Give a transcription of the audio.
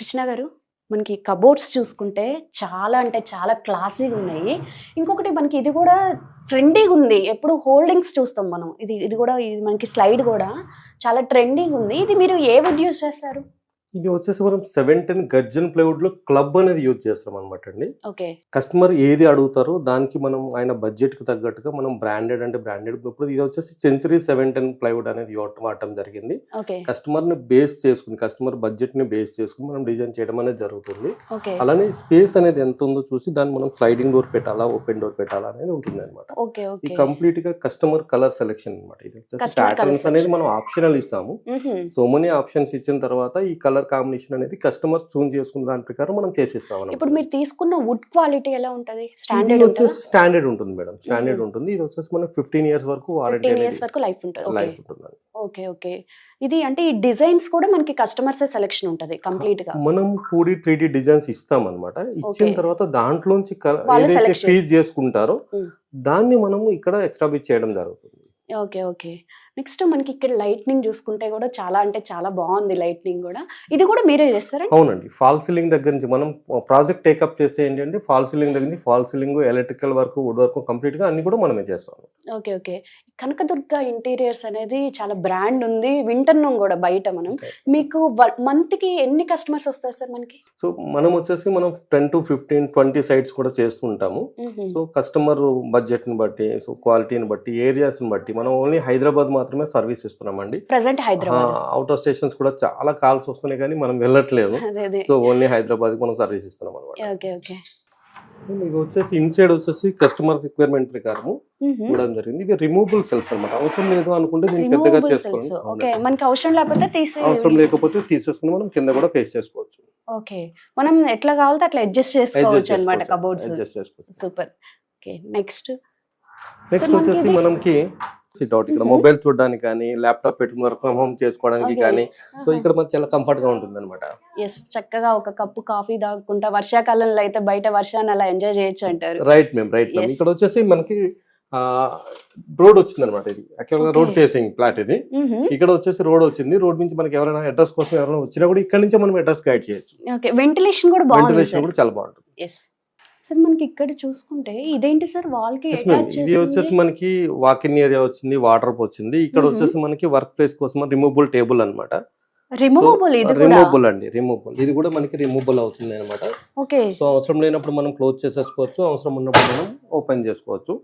కృష్ణ గారు మనకి కబోర్డ్స్ చూసుకుంటే చాలా అంటే చాలా క్లాసీగా ఉన్నాయి. ఇంకొకటి మనకి ఇది కూడా ట్రెండీగా ఉంది. ఎప్పుడు హోల్డింగ్స్ చూస్తాం మనం. ఇది ఇది కూడా ఇది మనకి స్లైడ్ కూడా చాలా ట్రెండీగా ఉంది. ఇది మీరు ఏ వుడ్ యూస్ చేస్తారు? ఇది వచ్చేసి మనం సెవెన్ టెన్ గర్జన్ ప్లైవుడ్లో క్లబ్ అనేది యూజ్ చేస్తాం అనమాట అండి. కస్టమర్ ఏది అడుగుతారో దానికి మనం ఆయన బడ్జెట్కి తగ్గట్టుగా మనం బ్రాండెడ్ అంటే బ్రాండెడ్ ఇప్పుడు ఇది వచ్చేసి సెంచరీ సెవెన్ టెన్ ప్లైవుడ్ అనేది వాడ- వాడటం జరిగింది. కస్టమర్ని బేస్ చేసుకుని కస్టమర్ బడ్జెట్ని బేస్ చేసుకుని మనం డిజైన్ చేయడం అనేది జరుగుతుంది. అలానే స్పేస్ అనేది ఎంత ఉందో చూసి దాన్ని మనం స్లైడింగ్ డోర్ పెట్టాలా ఓపెన్ డోర్ పెట్టాలా అనేది ఉంటుంది అనమాట ఈ కంప్లీట్గా కస్టమర్ కలర్ సెలెక్షన్ అనమాట ఇది ప్యాటర్న్స్ అనేది. మనం ఆప్షనల్ ఇస్తాము. సో మెనీ ఆప్షన్స్ ఇచ్చిన తర్వాత ఈ కలర్ కాంబినేషన్ అనేది కస్టమర్ చూన్ చేసుకున్న దాని ప్రకారం మనం చేసిస్తాం. ఇప్పుడు మీరు తీసుకున్న వుడ్ క్వాలిటీ ఎలా ఉంటది? స్టాండర్డ్ వచ్చేసి స్టాండర్డ్ ఉంటుంది మేడం. స్టాండర్డ్ ఉంటుంది. ఇది వచ్చేసి మనం ఫిఫ్టీన్ ఇయర్స్ వరకు వారంటీ ఇయర్స్ వరకు లైఫ్ ఉంటుంది. లైఫ్ ఉంటుంది ఓకే ఓకే ఇది అంటే ఈ డిజైన్స్ కూడా మనకి కస్టమర్స్ సెలెక్షన్ ఉంటది కంప్లీట్గా. మనం two D three D designs ఇస్తాం అనమాట ఇచ్చిన. తర్వాత దాంట్లోంచి ఏదైతే ఫీజ్ చేసుకుంటారో. దాన్ని మనం ఇక్కడ ఎక్స్ట్రా బిచ్ చేయడం జరుగుతుంది. ఓకే ఓకే నెక్స్ట్ మనకి ఇక్కడ లైట్నింగ్ చూసుకుంటే కూడా చాలా అంటే చాలా బాగుంది లైట్నింగ్ కూడా. ఇది కూడా మీరే చేస్తారా? అవునండి. ఫాల్ సీలింగ్ దగ్గర నుంచి మనం ప్రాజెక్ట్ టేకప్ చేస్తే ఏంటంటే ఫాల్ సీలింగ్ దగ్గర నుంచి fall ceiling electrical work wood work కంప్లీట్గా అన్ని కూడా మనమే చేస్తాం ఓకే ఓకే. కనకదుర్గ ఇంటీరియర్స్ అనేది చాలా బ్రాండ్ ఉంది. వింటున్నాం కూడా బయట మనం. మీకు మంత్కి ఎన్ని కస్టమర్స్ వస్తారు సార్ మనకి? సో మనం వచ్చేసి మనం ten to fifteen twenty sites కూడా చేస్తూ ఉంటాము. సో కస్టమర్ బడ్జెట్ని బట్టి సో క్వాలిటీని బట్టి ఏరియాస్ని బట్టి మనం ఓన్లీ హైదరాబాద్ మాత్రమే సర్వీస్ ఇస్తున్నామండి. Present Hyderabad. Out of stations కూడా చాలా కాల్స్ వస్తున్నాయి కానీ మనం వెళ్ళట్లేదు. సో ఓన్లీ హైదరాబాద్ మనం సర్వీస్ ఇస్తున్నాం అనమాట ఓకే ఓకే. మీకు వచ్చేసి ఇన్సైడ్ వచ్చేసి కస్టమర్ రిక్వైర్మెంట్ ప్రకారం ఇవ్వడం జరిగింది. ఇది రిమూవబుల్ సెల్ఫ్ అనమాట అవసరం లేదు అనుకుంటే దీన్ని పెద్దగా చేసుకోవాలి సెల్స్ ఓకే మనకి అవసరం లేకపోతే తీసి అవసరం లేకపోతే తీసేసుకుని మనం కింద కూడా పేస్ట్ చేసుకోవచ్చు. ఓకే. మనం ఎట్లా కావాలో అట్లా అడ్జస్ట్ చేసుకోవచ్చు అనమాట కబోర్డ్స్ అడ్జస్ట్ చేసుకోవచ్చు. సూపర్. Okay next. నెక్స్ట్ వచ్చేసి మనకి సిట్ అవుట్ ఇక్కడ. మొబైల్ చూడడానికి కానీ ల్యాప్టాప్ పెట్టుకుని వర్క్ ఫ్రమ్ హోమ్ చేసుకోవడానికి. కానీ సో ఇక్కడ మనకి చాలా కంఫర్ట్గా ఉంటుంది అనమాట ఎస్ చక్కగా ఒక కప్పు కాఫీ తాగుకుంటా వర్షాకాలంలో అయితే బయట వర్షాన్ని అలా ఎంజాయ్ చేయొచ్చు అంటారు. రైట్ మేము రైట్ Yes. ఇక్కడ వచ్చేసి మనకి రోడ్ వచ్చింది అనమాట ఇది. యాక్చువల్గా రోడ్. ఫేసింగ్ ప్లాట్ ఇది. ఇక్కడ వచ్చేసి రోడ్ వచ్చింది. రోడ్ నుంచి మనకి ఎవరైనా అడ్రస్ కోసం ఎవరైనా వచ్చినా కూడా ఇక్కడ నుంచే మనం అడ్రస్ గైడ్ చేయొచ్చు. ఓకే వెంటిలేషన్ కూడా బాగుంది వెంటిలేషన్ కూడా చాలా బాగుంటుంది. సార్ మనకి ఇక్కడ చూసుకుంటే ఇదేంటి సార్ వాల్కి ఇది వచ్చేసి చేసి మనకి వాకిన్ ఏరియా వచ్చింది వాటర్ వచ్చింది. ఇక్కడ. వచ్చేసి మనకి వర్క్ ప్లేస్ కోసం రిమూవబుల్ టేబుల్ అనమాట రిమూవబుల్ ఇది కూడా? రిమూవబుల్ అండి రిమూవబుల్ ఇది కూడా మనకి రిమూవబుల్ అవుతుంది అనమాట ఓకే సో అవసరం లేనప్పుడు మనం క్లోజ్ చేసేసుకోవచ్చు అవసరం ఉన్నప్పుడు మనం ఓపెన్ చేసుకోవచ్చు.